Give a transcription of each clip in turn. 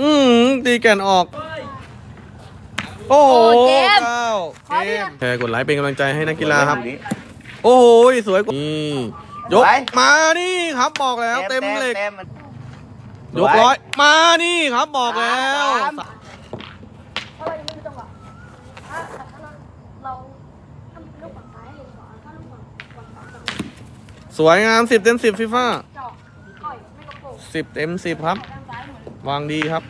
อืมตีแก่นออก โอ้โหโอ้เกม เก้าขอเกดิมแชร์กดไลค์เป็นกำลังใจให้นักกีฬาครับดูดิโอ้โหสวยกว่านี่ยกสวยมานี่ครับบอกแล้ว เต็มเหล็ก ต็มมันยกร้อย มานี่ครับบอกแล้วสามเฮ้ยไม่มีจังหวะถ้าถ้าเราเราทำลูกฝั่งซ้ายหรือขวาถ้าลูกฝั่งฝั่งขวาฝั่งสวยงามสิบเต็มสิบฟีฟ่าเจาะต่อยไม่กระโปรงสิบเต็มสิบครับด้ วางดีครับ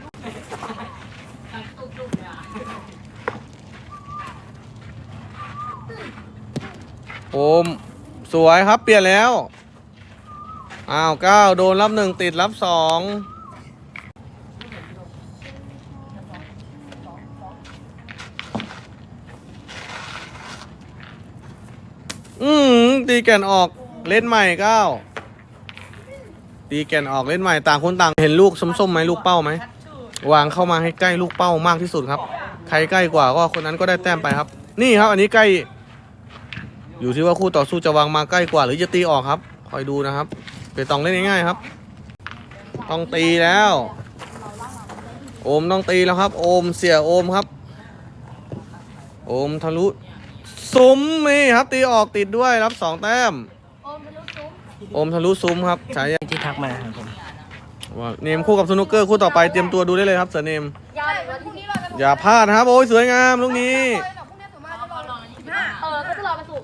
โอม สวยครับเปลี่ยนแล้ว อ้าวเก้าโดนรับหนึ่งติดรับสองอืมตีแก่นออกเล่นใหม่เก้า ตีแก่นออกเล่นใหม่ต่างคนต่างเห็นลูกส้มๆไหมลูกเป้าไหมวางเข้ามาให้ใกล้ลูกเป้ามากที่สุดครับ ใครใกล้กว่าก็คนนั้นก็ได้แต้มไปครับ นี่ครับ อันนี้ใกล้ อยู่ที่ว่าคู่ต่อสู้จะวางมาใกล้กว่า หรือจะตีออกครับ คอยดูนะครับเปตองเล่นง่ายๆครับ ต้องตีแล้ว โอมต้องตีแล้วครับ โอมเสียโอมครับ โอมทะลุซุ้มนี่ครับ ตีออกติดด้วยรับสองแต้ม โอมเป็นลูกซุ้มโอมทะลุซุ้มครับฉายา ที่ทักมาครับผมว่าเนมคู่กับสนุกเกอร์คู่ต่อไปเตรียมตัวดูได้เลยครับเสือเนม ยาวเลยพรุ่งนี้เราจะอย่าพลาดนะครับ โอ้ยสวยงามลูกนี้ พรุ่งนี้ส่วนมากจะรอรอยี่สิบห้าเออ ก็จะรอไปสุก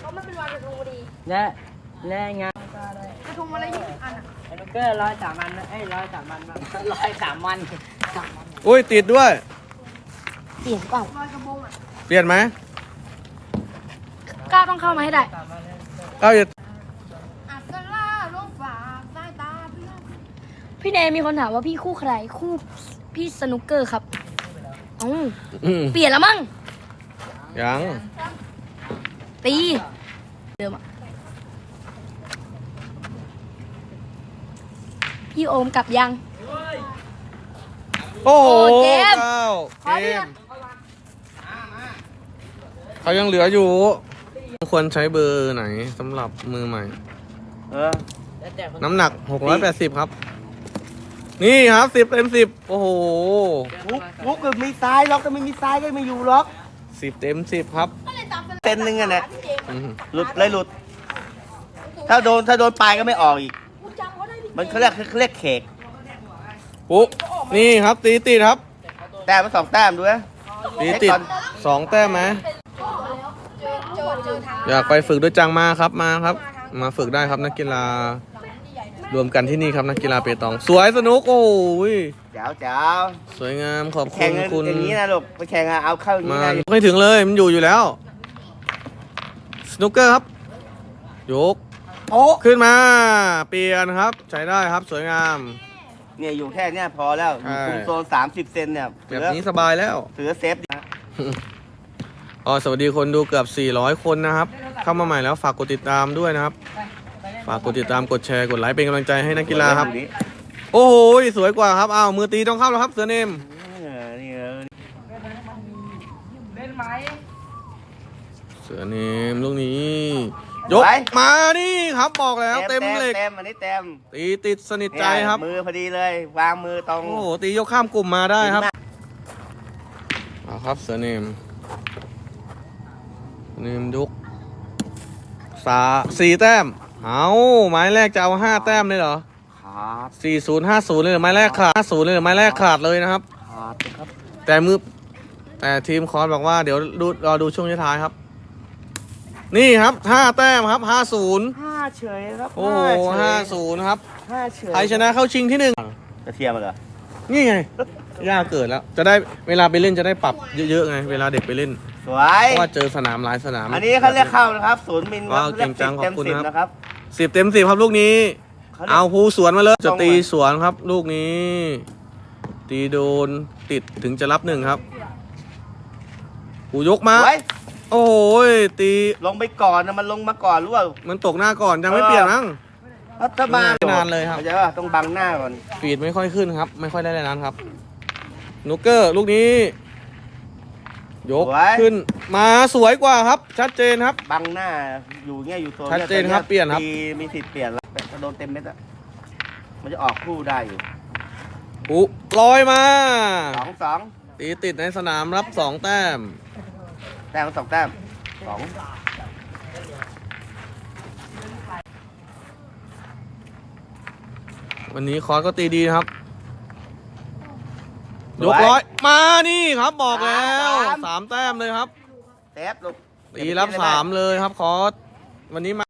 เพราะมันเป็นวันกระทงพอดีและและงานกระทงวันละยี่สิบอันอะไอ้นุกเกอร์ร้อยสามวันเอ้ยร้อยสามวันร้อยสามวันสามวันอุ้ยติดด้วย เปลี่ยนเปล่าลอยกระบงอะเปลี่ยนไหมก้าวต้องเข้ามาให้ได้เอ้าอย่า พี่เนยมีคนถามว่าพี่คู่ใคร คู่พี่สนุกเกอร์ครับอ๋ออืมเปลี่ยนแล้วมั้ง ยัง ตีเดิมอะพี่โอมกลับยัง โอ้โหโอ้เกมเก้าขอเกดิมเขายังเหลืออยู่ ควรใช้เบอร์ไหนสำหรับมือใหม่ เออแล้วแต่คนน้ำหนัก 680 ครับ นี่ครับ10เต็ม10โอ้โหฟุกฟุกก็มีซ้ายล็อกก็ไม่มีซ้ายก็ไม่อยู่ล็อก10เต็ม10ครับเซนหนึ่งอะเนี่ยอืม หลุดเลยหลุด ถ้าโดนถ้าโดนปลายก็ไม่ออกอีกมันเขาเรียกเขาเรียกเขกปุ๊นี่ครับตีติดครับ แต้มมาสองแต้มด้วยตีติดสองแต้มไหมอยากไปฝึกด้วยจังมาครับมาครับ มาฝึกได้ครับนักกีฬา รวมกันที่นี่ครับนักกีฬาเปตอง สวยสนุกโอ้ยเจ้าเจ้าสวยงามขอบคุแข่งณกันคุณอย่างนี้นะลูกไปแข่งอะเอาเข้าอย่างมานี้นะไม่ถึงเลยมันอยู่อยู่แล้ว สนุกเกอร์ครับยกโอ้ขึ้นมา เปลี่ยนครับ ใช้ได้ครับสวยงาม เนี่ยอยู่แค่เนี้ยพอแล้วอยู่ใช่ คุมโซนสามสิบเซนเนี่ยแบถืบอนี้สบายแล้วถือเซฟนะอ๋อสวัสดีคนดูเกือบ 400 คนนะครับ เข้ามาใหม่แล้วฝากกดติดตามด้วยนะครับฝากกดติดตามกดแชร์กดไลค์เป็นกำลังใจให้นักกีฬาครับดูดิโอ้โหสวยกว่าครับอ้าวมือตีต้องเข้าแล้วครับเสือเนมเออนี่เออเล่นไหมเสือเนมลูกนี้ ยกมานี่ครับบอกแล้วเต็มเหล็กเต็มอันนี้เต็มตีติดสนิทใจครับเนี่ยมือพอดีเลยวางมือตรงโอ้โหตียกข้ามกลุ่มมาได้ครับเอาครับเสือเนมเนมยกสาสี่แต้ม เอาไม้แรกจะเอาห้าแต้มเลยเหรอขาดสี่ศูนย์ห้าศูนย์เลยเหรอไม้แรกขาดห้าศูนย์เลยเหรอไม้แรกขาดเลยนะครับ ขาดครับแต่มือแต่ทีมคอร์สบอกว่าเดี๋ยวดูรอดูช่วงท้ายๆครับ นี่ครับห้าแต้มครับห้าศูนย์ห้าเฉยครับโอ้โหห้าศูนย์ครับห้าเฉยใครชนะเข้าชิงที่หนึ่งกระเทียมเหรอนี่ไงย่าเกิดแล้ว จะได้เวลาไปเล่นจะได้ปรับเยอะๆไงเวลาเด็กไปเล่นสวยเพราะว่าเจอสนามหลายสนาม อันนี้เขาเรียกเข้านะครับ ศูนย์มิลคว้ารัวบเรียกเก่งจังสิบเต็มขอบคุณสิบครับนะครับ สิบเต็มสิบครับลูกนี้เขาเรียกเอาภูสวนมาเลยตรจะงมาตีสวนครับ ลูกนี้ ตีโดนติดถึงจะรับหนึ่งครับผูยกมาสวยโอ้โหตีลงไปก่อนนะมันลงมาก่อนรู้ป่ามันตกหน้าก่อนยังไม่เปลี่ยนมั้ง รัฐบาลไม่นานเลยครับ เข้าใจป่ะต้องบังหน้าก่อน ฟีดไม่ค่อยขึ้นครับ ไม่ค่อยได้เลยนั้นครับนุกเกอร์ลูกนี้ ยกขึ้นมาสวยกว่าครับ ชัดเจนครับ บังหน้าอยู่เงี้ยอยู่โซนชัดเจนครับเปลี่ยนครับ มีมีสิทธิ์เปลี่ยนแล้วแต่ถ้าโดนเต็มเม็ดอะมันจะออกคู่ได้อยู่อุลอยมา สองสองตีติดในสนามรับสองแต้ม แต้มก็สองแต้มสองวันนี้คอร์สก็ตีดีนะครับ ยกร้อยมานี่ครับบอกแล้วสามแต้มเลยครับเซฟลูก ตีรับสามเลยครับคอร์สวันนี้มา